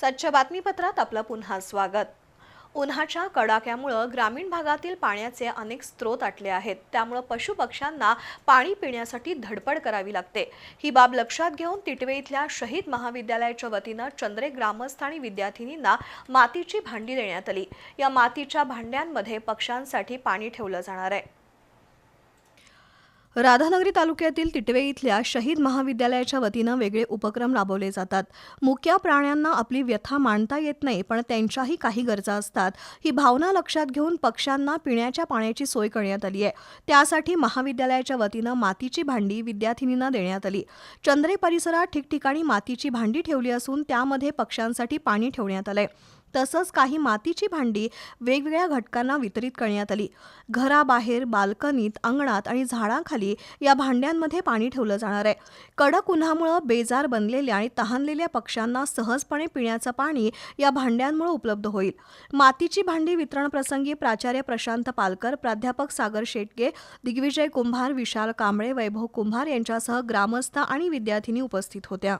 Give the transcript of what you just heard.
सच्च्या बातमीपत्रात आपलं पुन्हा स्वागत. उन्हाच्या कडाक्यामुळं ग्रामीण भागातील पाण्याचे अनेक स्रोत आटले आहेत. त्यामुळं पशुपक्ष्यांना पाणी पिण्यासाठी धडपड करावी लागते. ही बाब लक्षात घेऊन तिटवे इथल्या शहीद महाविद्यालयाच्या वतीनं चंद्रे ग्रामस्थ आणि विद्यार्थिनींना मातीची भांडी देण्यात आली. या मातीच्या भांड्यांमध्ये पक्ष्यांसाठी पाणी ठेवलं जाणार आहे. राधानगरी तालुक्यातील तिटवे इथल्या शहीद महाविद्यालयाच्या वतीनं वेगळे उपक्रम राबवले जातात. मुक्या प्राण्यांना आपली व्यथा मांडता येत नाही पण त्यांच्याही काही गरजा असतात. ही भावना लक्षात घेऊन पक्ष्यांना पिण्याच्या पाण्याची सोय करण्यात आली आहे. त्यासाठी महाविद्यालयाच्या वतीनं मातीची भांडी विद्यार्थिनींना देण्यात आली. चंद्रे परिसरात ठिकठिकाणी मातीची भांडी ठेवली असून त्यामध्ये पक्ष्यांसाठी पाणी ठेवण्यात आलंय. तसंच काही मातीची भांडी वेगवेगळ्या घटकांना वितरित करण्यात आली. घराबाहेर बाल्कनीत अंगणात आणि झाडांखाली या भांड्यांमध्ये पाणी ठेवलं जाणार आहे. कडक उन्हामुळं बेजार बनलेल्या आणि तहानलेल्या पक्ष्यांना सहजपणे पिण्याचं पाणी या भांड्यांमुळे उपलब्ध होईल. मातीची भांडी वितरण प्रसंगी प्राचार्य प्रशांत पालकर प्राध्यापक सागर शेटके दिग्विजय कुंभार विशाल कांबळे वैभव कुंभार यांच्यासह ग्रामस्थ आणि विद्यार्थिनी उपस्थित होत्या.